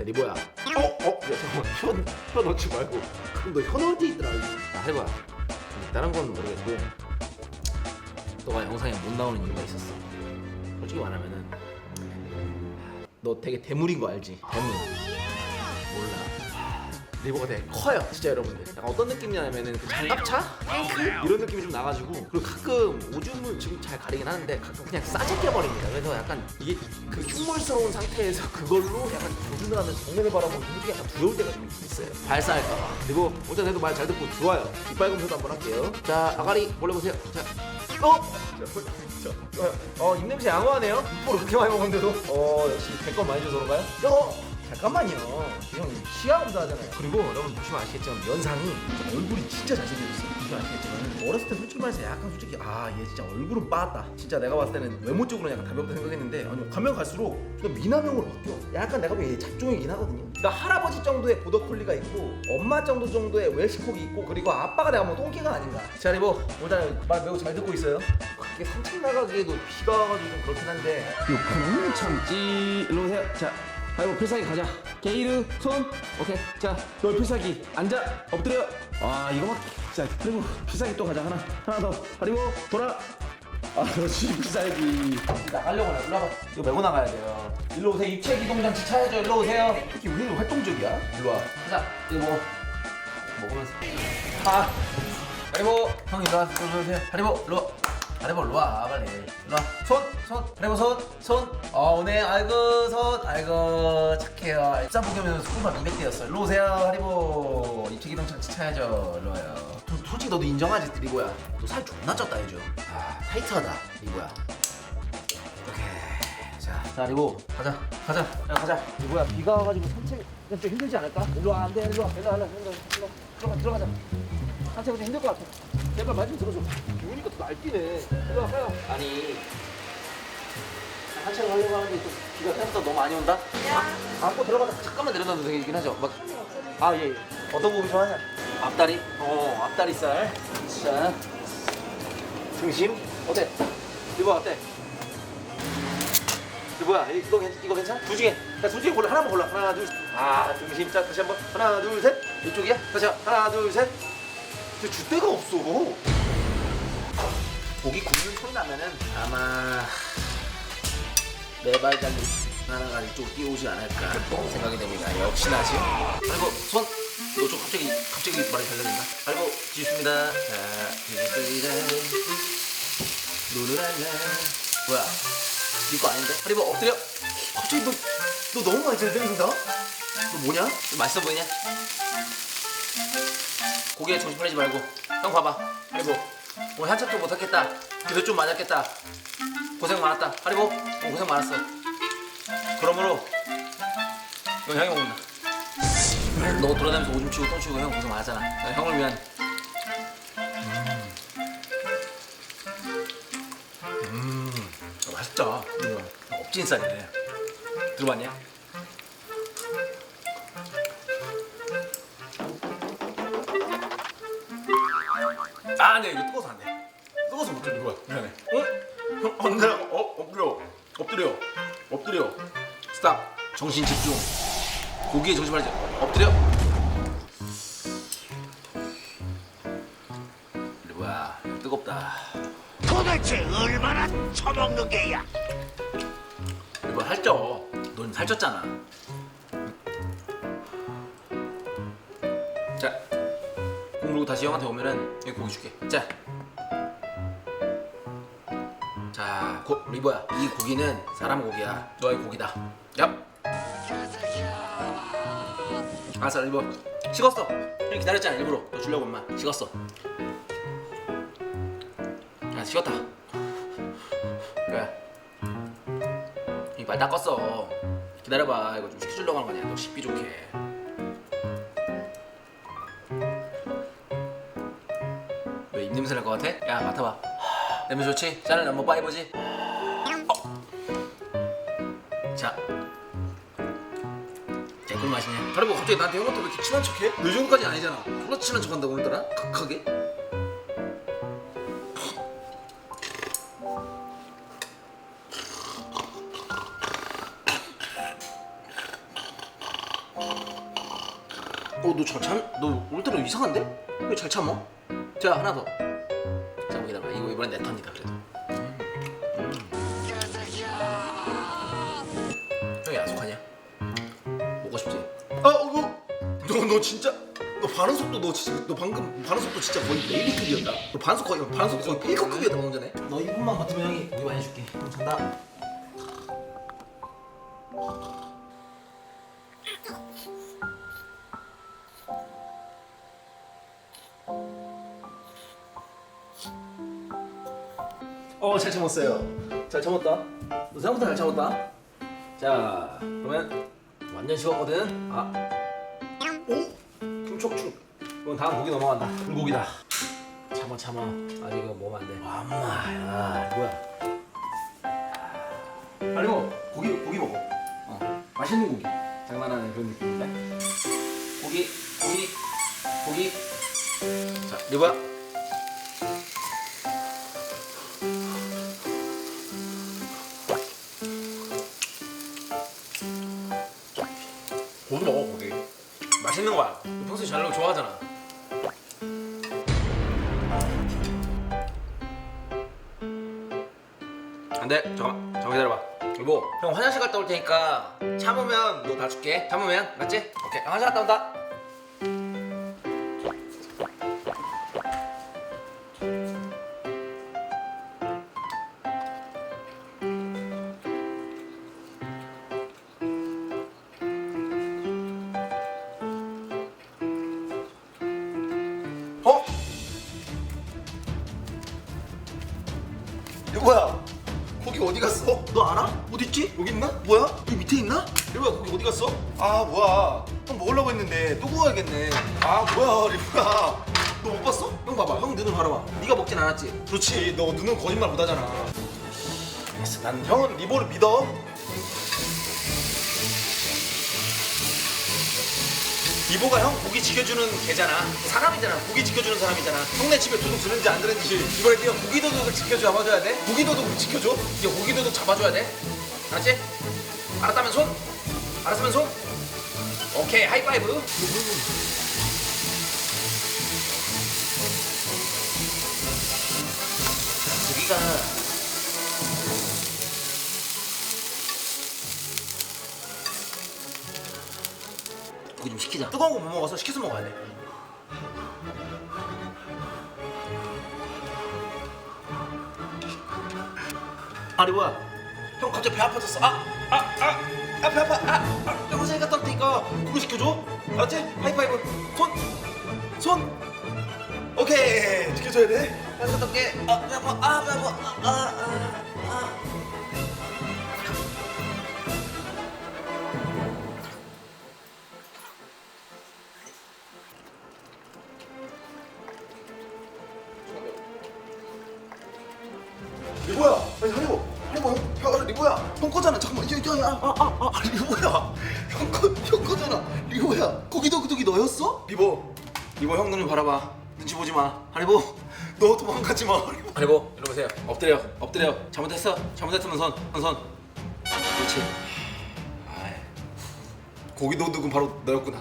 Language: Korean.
자, 리보야. 어? 어? 야, 잠깐만. 혀, 혀 넣지 말고. 그럼 너혀 어디 있더라. 자, 해봐. 음, 다른 건 모르겠고. 너가 영상에 못 나오는 이유가 있었어. 솔직히 말하면은. 너 되게 대물인 거 알지? 대물. 리버가 되게 커요 진짜 여러분들 약간 어떤 느낌이냐면은 그 장갑차? 탱크? 이런 느낌이 좀 나가지고 그리고 가끔 오줌을 지금 잘 가리긴 하는데 가끔 그냥 싸제껴 버립니다 그래서 약간 이게 그 흉물스러운 상태에서 그걸로 약간 오줌을 하면서 정면을 바라보면 눈이 약간 두려울 때가 좀 있어요 발사할까봐 그리고 혼자 해도 말 잘 듣고 좋아요 이빨 검사도 한번 할게요 자 아가리 몰래보세요 자 어? 자, 자, 좋아요. 어, 입냄새 양호하네요. 입으로 그렇게 많이 먹었는데도. 어, 역시 백건 많이 줘서 그런가요? 어, 잠깐만요. 형 치아 검사하잖아요. 그리고 여러분 보시면 아시겠지만 면상이 얼굴이 진짜 잘생겨졌어요. 보시면 아시겠지만 어렸을 때 솔직히 말해서 약간 솔직히 아 얘 진짜 얼굴은 빠았다. 진짜 내가 봤을 때는 외모 쪽으로 약간 가볍다 생각했는데 아니 가면 갈수록 좀 미남형으로 바뀌어. 약간 내가 보기엔 얘 잡종이긴 하거든요. 그러니까 할아버지 정도의 보더콜리가 있고 엄마 정도 정도의 웰시콕이 있고 그리고 아빠가 내가 뭐 똥개가 아닌가. 자 리보 오늘 말 매우 잘 듣고 있어요. 그게 산책 나가기에도 비가 와가지고 좀 그렇긴 한데 욕하는 참지 일로 오세요 자 아이고 필살기 가자 게이르 손 오케이 자너 필살기 앉아 엎드려 아 이거 막 자 그리고 필살기 또 가자 하나 하나 더 그리고 돌아 아 그렇지 필살기 나가려고 해. 일로 와봐. 이거 메고 나가야 돼요. 일로 오세요. 입체 기동 장치 차야죠. 일로 오세요. 왜 이렇게 활동적이야? 일로 와. 가자. 이거 뭐 먹으면서. 아. 하리보. 형 일로 와. 일로 오세요. 하리보. 일로 와. 하리보 일로 와. 빨리. 일로 와. 손. 손. 하리보 손. 손. 어 오네. 아이고 손. 아이고 착해요. 입사 보기면 스쿨만 200대였어. 일로 오세요. 하리보. 입체 기동 장치 차야죠. 일로 와요. 도- 솔직히 너도 인정하지 리보야. 너 살 존나 쪘다 해줘. 아 타이트하다 리보야. 오케이. 자, 자, 리고 가자, 가자, 야, 가자. 리고야, 비가 와가지고 산책 좀 힘들지 않을까? 일로 와, 안 돼, 일로 와, 일로 와, 일로 와, 일로 와, 일로 와. 들어가, 들어가자. 산책은 좀 힘들 것 같아. 제발 말 좀 들어줘. 비오니까 또 날뛰네. 일로 와. 아니. 산책을 하려고 하는데 또 비가 생각보다 너무 많이 온다? 아, 안고 들어가자. 잠깐만 내려놔도 되긴 하죠. 막. 아, 예, 예. 어떤 부분 좋아하냐? 앞다리? 어, 앞다리살. 자. 등심? 어때? 이거 어때? 이거 뭐야? 이거 괜 이거 괜찮아? 두 중에 자, 두 중에 골라 하나만 골라 하나 둘. 아 등심 자 다시 한 번 하나 둘 셋. 이쪽이야? 다시 한- 하나 둘 셋. 근데 줏대가 없어. 고기 굽는 소리 나면은 아마 내발장이 하나가 이쪽으로 뛰어오지 않을까 생각이 됩니다. 역시나지. 그리고 손. 너 좀 갑자기 갑자기 말이 달려진다. 아이고 뒤집습니다. 자 뒤집습니다. 누르랄라. 뭐야? 이거 아닌데? 하리보 엎드려. 갑자기 너, 너 너무 많이 잘생긴다? 너 뭐냐? 너 맛있어 보이냐? 고기에 정신 팔리지 말고 형 봐봐. 하리보 오늘 한참 좀 못하겠다. 그래도 좀 맞았겠다. 고생 많았다. 하리보 오늘 고생 많았어. 그러므로 이건 형이 먹는다. 너 돌아다니면서 오줌 치고 똥 치고 형 고생 많았잖아. 나 형을 위한. 아, 맛있다. 이거 업진살이네. 들어봤냐? 아, 네 이거 뜨거워서 안 돼. 뜨거워서 못 들는 거야. 미안해. 어? 형, 안 돼. 어, 엎드려. 엎드려. 엎드려. 스탑. 정신 집중. 고기에 정신 말이지. 엎드려. 이리 뭐야? 뜨겁다. 도대체 얼마나 처먹는 게야? 이거 살쪄. 넌 살쪘잖아. 다시 형한테 오면은 여기 고기 줄게. 자, 자, 고, 리버야. 이 고기는 사람 고기야. 너의 고기다. 얍. 알았어, 리버. 식었어. 형이 기다렸잖아, 일부러. 너 주려고 엄마. 식었어. 아, 식었다. 그래. 이말 닦았어. 기다려봐. 이거 좀 식혀주려고 하는 거 아니야. 너 식비 좋게. 냄새 날 것 같아? 야 맡아봐. 냄새 좋지? 짠을 넘버 파이브지? 어. 자. 자, 꿀 맛이냐? 다리고 갑자기 나한테 형한테 왜 이렇게 친한 척해? 너 정도까지 아니잖아. 졸라 친한 척한다고 오늘따라? 각하게? 어너 잘 참? 너 오늘따라 이상한데? 왜 잘 참어? 자 하나 더. 이거 이번엔 내 턴이다 그래도. 형이 야속하냐? 먹고 싶지? 아, 어, 너, 너 진짜, 너 반응 속도 너 진짜, 너 방금 반응 속도 진짜 거의 레이디급이었다. 너 반속 거의 반응 속도 거의 페이커급이었다 방금 전에. 너 1분만 버티면 형이 고기 많이. 그럼 잔다. 어, 잘 참았어요. 잘 참았다. 너 생각보다 잘 참았다. 자, 그러면 완전 식었거든. 아, 오, 중촉충. 그럼 다음 고기 넘어간다. 불고기다. 참아 참아 아직 이거 먹으면 안돼 엄마 야 뭐야 아니 뭐 고기 고기 먹어. 어, 맛있는 고기 장난하는 그런 느낌인데 고기 고기 고기 자 리보야 고기 먹어 고기. 맛있는 거야. 너 평소에 잘거 좋아하잖아. 안돼. 잠깐만. 잠깐 기다려봐. 여보 형 화장실 갔다 올 테니까 참으면 너다 줄게. 참으면? 맞지? 오케이. 형 화장실 갔다 온다 고기 어디 갔어? 너 알아? 어디 있지? 여기 있나? 뭐야? 여기 밑에 있나? 여보야 고기 어디 갔어? 아 뭐야 형 먹으려고 했는데 또 구워야겠네 아 뭐야 리브야 너 못 봤어? 형 봐봐 형 눈을 바라봐 네가 먹진 않았지? 그렇지 너 눈은 거짓말 못하잖아 난 형은 리보를 믿어 리보가 형 고기 지켜주는 개잖아. 사람이잖아. 고기 지켜주는 사람이잖아. 형네 집에 도둑 들는지 안 들는지 이번에 네가 고기 도둑을 지켜줘 잡아줘야 돼? 고기 도둑을 지켜줘? 네가 고기 도둑 잡아줘야 돼? 알았지? 알았다면 손? 알았으면 손? 오케이 하이파이브. 고기가 시키자 뜨거운 거 못 먹어서 시켜서 먹어야 돼 아니 뭐야 형 갑자기 배 아파졌어 아! 아! 아! 아! 배 아파! 아! 아! 형 화장실 갔다 올 테니까 고기 시켜줘 알았지? 하이파이브 손! 손! 오케이 지켜줘야 돼 화장실 갔다 올게 아! 배 아파! 아! 배 아파! 아! 아! 아! 아. 아, 리보야. 형, 거, 형 거잖아 리보야. 거기도 그독이 너였어? 리보. 리보 형 눈을 바라봐. 눈치 보지 마. 하리보. 너 도망가지 마. 하리보. 아이고 이리 보세요. 엎드려. 엎드려. 잘못했어. 잘못했으면 손 손, 손. 그렇지. 고기 도둑은 바로 너였구나